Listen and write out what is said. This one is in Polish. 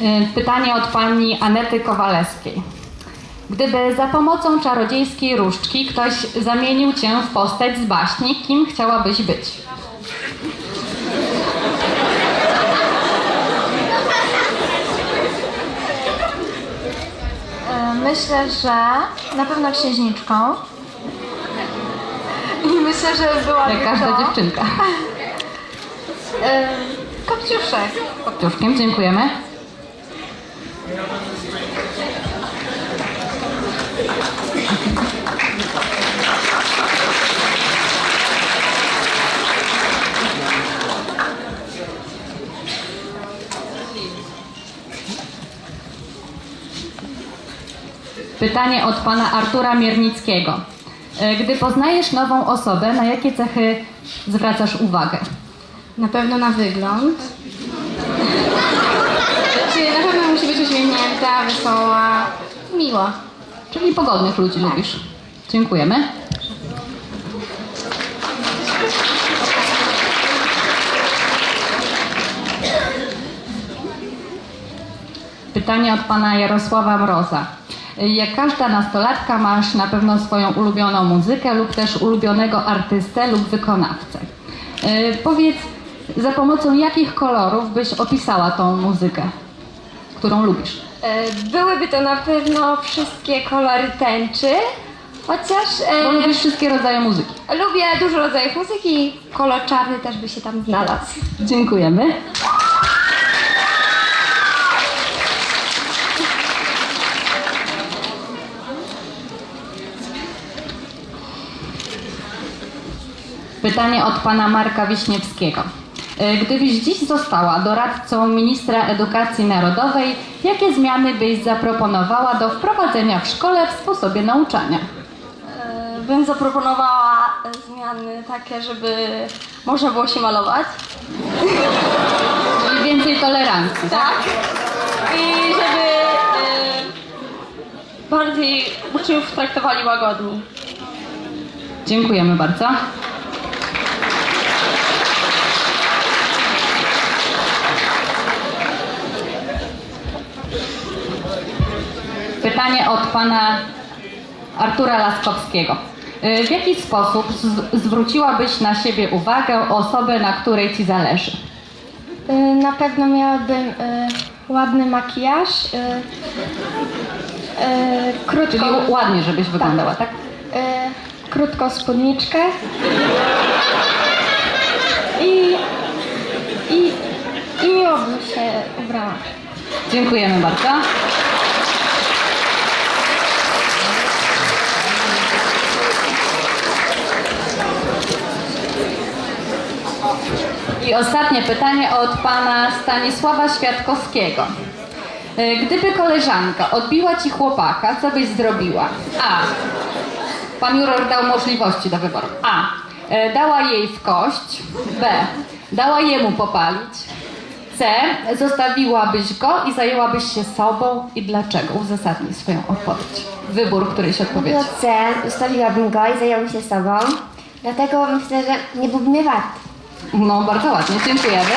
Y, Pytanie od pani Anety Kowalewskiej. Gdyby za pomocą czarodziejskiej różdżki ktoś zamienił cię w postać z baśni, kim chciałabyś być? E, Myślę, że na pewno księżniczką. I myślę, że byłaby Jak każda to dziewczynka. e, Kopciuszek. Kopciuszkiem, dziękujemy. Pytanie od pana Artura Miernickiego. E, Gdy poznajesz nową osobę, na jakie cechy zwracasz uwagę? Na pewno na wygląd. Znaczy, na pewno musi być uśmiechnięta, wesoła, miła. Czyli pogodnych ludzi lubisz. Dziękujemy. Pytanie od pana Jarosława Mroza. Jak każda nastolatka masz na pewno swoją ulubioną muzykę lub też ulubionego artystę lub wykonawcę. Yy, powiedz, za pomocą jakich kolorów byś opisała tą muzykę, którą lubisz? E, Byłyby to na pewno wszystkie kolory tęczy, chociaż e, Bo lubisz wszystkie rodzaje muzyki. lubię dużo rodzajów muzyki, kolor czarny też by się tam znalazł. Dziękujemy. Pytanie od pana Marka Wiśniewskiego. E, Gdybyś dziś została doradcą ministra edukacji narodowej, jakie zmiany byś zaproponowała do wprowadzenia w szkole w sposobie nauczania? E, Bym zaproponowała e, zmiany takie, żeby można było się malować. Czyli więcej tolerancji, tak? Tak. I żeby bardziej uczniów traktowali łagodniej. Dziękujemy bardzo. Pytanie od pana Artura Laskowskiego. Y, W jaki sposób zwróciłabyś na siebie uwagę osobę, na której ci zależy? E, Na pewno miałabym e, ładny makijaż, e, e, krótką, Czyli ładnie, żebyś wyglądała, tak? e, krótką spódniczkę i, i, i miło bym się ubrała. Dziękujemy bardzo. I ostatnie pytanie od pana Stanisława Świadkowskiego. E, Gdyby koleżanka odbiła ci chłopaka, co byś zrobiła? A. Pan Juror dał możliwości do wyboru. A. e, Dała jej w kość. B. Dała jemu popalić. C. Zostawiłabyś go i zajęłabyś się sobą i dlaczego? Uzasadnij swoją odpowiedź. Wybór którejś odpowiedzi. No C, zostawiłabym go i zająłbym się sobą. Dlatego myślę, że nie byłby mnie wart. No, bardzo ładnie, dziękujemy.